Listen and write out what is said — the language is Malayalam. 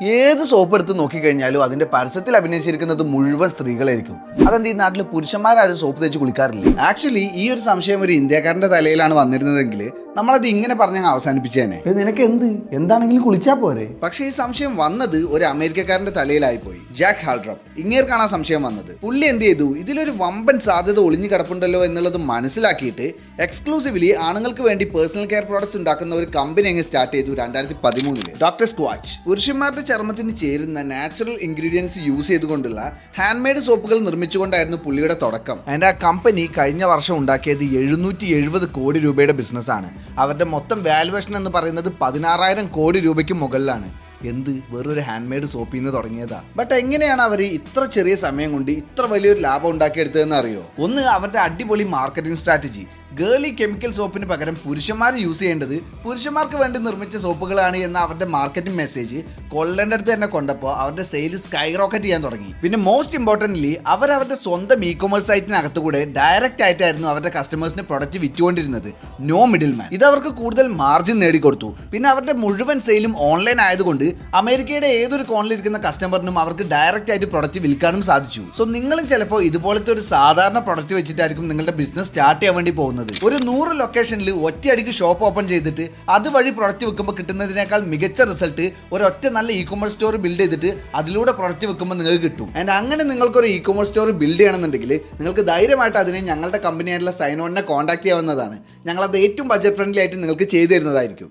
ഏത് സോപ്പ് എടുത്ത് നോക്കിക്കഴിഞ്ഞാലും അതിന്റെ പരസ്യത്തിൽ അഭിനയിച്ചിരിക്കുന്നത് മുഴുവൻ സ്ത്രീകളായിരിക്കും. അതെന്ത് ഈ നാട്ടിൽ പുരുഷന്മാരാരും സോപ്പ് തേച്ച് കുളിക്കാറില്ല? ആക്ച്വലി ഈ ഒരു സംശയം ഒരു ഇന്ത്യക്കാരന്റെ തലയിലാണ് വന്നിരുന്നതെങ്കിൽ നമ്മളത് ഇങ്ങനെ പറഞ്ഞ അവസാനിപ്പിച്ചേനെ. നിനക്ക് എന്ത് എന്താണെങ്കിലും കുളിച്ചാ പോരെ. പക്ഷേ ഈ സംശയം വന്നത് ഒരു അമേരിക്കക്കാരന്റെ തലയിലായി പോയി ജാക്ക് ഹാൾഡ്രപ്പ് ഇങ്ങേർക്കാണ് ആ സംശയം വന്നത്. പുള്ളി എന്ത് ചെയ്തു? ഇതിലൊരു വമ്പൻ സാധ്യത ഒളിഞ്ഞു കിടപ്പുണ്ടല്ലോ എന്നുള്ളത് മനസ്സിലാക്കിയിട്ട് എക്സ്ക്ലൂസീവ്ലി ആണുങ്ങൾക്ക് വേണ്ടി പേഴ്സണൽ കെയർ പ്രോഡക്ട്സ് ഉണ്ടാക്കുന്ന ഒരു കമ്പനി അങ്ങ് സ്റ്റാർട്ട് ചെയ്തു രണ്ടായിരത്തി പതിമൂന്നിൽ ഡോക്ടർ സ്ക്വാച്ച് പുരുഷന്മാരുടെ ചർമ്മത്തിന് ചേരുന്ന നാച്ചുറൽ ഇൻഗ്രീഡിയൻസ് യൂസ് ചെയ്തുകൊണ്ടുള്ള ഹാൻഡ് മെയ്ഡ് സോപ്പുകൾ നിർമ്മിച്ചുകൊണ്ടായിരുന്നു പുള്ളിയുടെ തുടക്കം. അതിന്റെ ആ കമ്പനി കഴിഞ്ഞ വർഷം ഉണ്ടാക്കിയത് എഴുന്നൂറ്റി എഴുപത് കോടി രൂപയുടെ ബിസിനസ്സാണ് അവരുടെ മൊത്തം വാലുവേഷൻ എന്ന് പറയുന്നത് പതിനാറായിരം കോടി രൂപയ്ക്ക് മുകളിലാണ്. എന്ത്? വെറൊരു ഹാൻഡ് മെയ്ഡ് സോപ്പിൽ നിന്ന് തുടങ്ങിയതാ. ബട്ട് എങ്ങനെയാണ് അവർ ഇത്ര ചെറിയ സമയം കൊണ്ട് ഇത്ര വലിയൊരു ലാഭം ഉണ്ടാക്കിയെടുത്തതെന്ന് അറിയോ? ഒന്ന് അവരുടെ അടിപൊളി മാർക്കറ്റിംഗ് സ്ട്രാറ്റജി ഗേളി കെമിക്കൽ സോപ്പിന് പകരം പുരുഷന്മാർ യൂസ് ചെയ്യേണ്ടത് പുരുഷന്മാർക്ക് വേണ്ടി നിർമ്മിച്ച സോപ്പുകളാണ് എന്ന അവരുടെ മാർക്കറ്റിംഗ് മെസ്സേജ് കൊള്ളേണ്ട അടുത്ത് തന്നെ കൊണ്ടപ്പോൾ അവരുടെ സെയിൽ സ്കൈ റോക്കറ്റ് ചെയ്യാൻ തുടങ്ങി. പിന്നെ മോസ്റ്റ് ഇമ്പോർട്ടന്റ്ലി അവർ അവരുടെ സ്വന്തം ഇ കൊമേഴ്സ് സൈറ്റിനകത്ത് കൂടെ ഡയറക്റ്റ് ആയിട്ടായിരുന്നു അവരുടെ കസ്റ്റമേഴ്സിന് പ്രൊഡക്റ്റ് വിറ്റുകൊണ്ടിരുന്നത്. നോ മിഡിൽ മാൻ ഇത് അവർക്ക് കൂടുതൽ മാർജിൻ നേടിക്കൊടുത്തു. പിന്നെ അവരുടെ മുഴുവൻ സെയിലും ഓൺലൈൻ ആയതുകൊണ്ട് അമേരിക്കയുടെ ഏതൊരു കോണിലിരിക്കുന്ന കസ്റ്റമറിനും അവർക്ക് ഡയറക്റ്റ് ആയിട്ട് പ്രൊഡക്റ്റ് വിൽക്കാനും സാധിച്ചു. സോ നിങ്ങളും ചിലപ്പോൾ ഇതുപോലത്തെ ഒരു സാധാരണ പ്രൊഡക്റ്റ് വെച്ചിട്ടായിരിക്കും നിങ്ങളുടെ ബിസിനസ് സ്റ്റാർട്ട് ചെയ്യാൻ വേണ്ടി പോകുന്നത്. ഒരു നൂറ് ലൊക്കേഷനിൽ ഒറ്റയടിക്ക് ഷോപ്പ് ഓപ്പൺ ചെയ്തിട്ട് അതുവഴി പ്രൊഡക്റ്റ് വെക്കുമ്പോൾ കിട്ടുന്നതിനേക്കാൾ മികച്ച റിസൾട്ട് ഒരൊറ്റ നല്ല ഇ കൊമേഴ്സ് സ്റ്റോർ ബിൽഡ് ചെയ്തിട്ട് അതിലൂടെ പ്രൊഡക്റ്റ് വെക്കുമ്പോൾ നിങ്ങൾക്ക് കിട്ടും. ആൻഡ് അങ്ങനെ നിങ്ങൾക്കൊരു ഇ കൊമേഴ്സ് സ്റ്റോർ ബിൽഡ് ചെയ്യണമെന്നുണ്ടെങ്കിൽ നിങ്ങൾക്ക് ധൈര്യമായിട്ട് അതിനെ ഞങ്ങളുടെ കമ്പനിയായിട്ടുള്ള സൈനോണിനെ കോൺടാക്ട് ചെയ്യാവുന്നതാണ്. ഞങ്ങളത് ഏറ്റവും ബജറ്റ് ഫ്രണ്ട്ലി ആയിട്ട് നിങ്ങൾക്ക് ചെയ്തു തരുന്നതായിരിക്കും.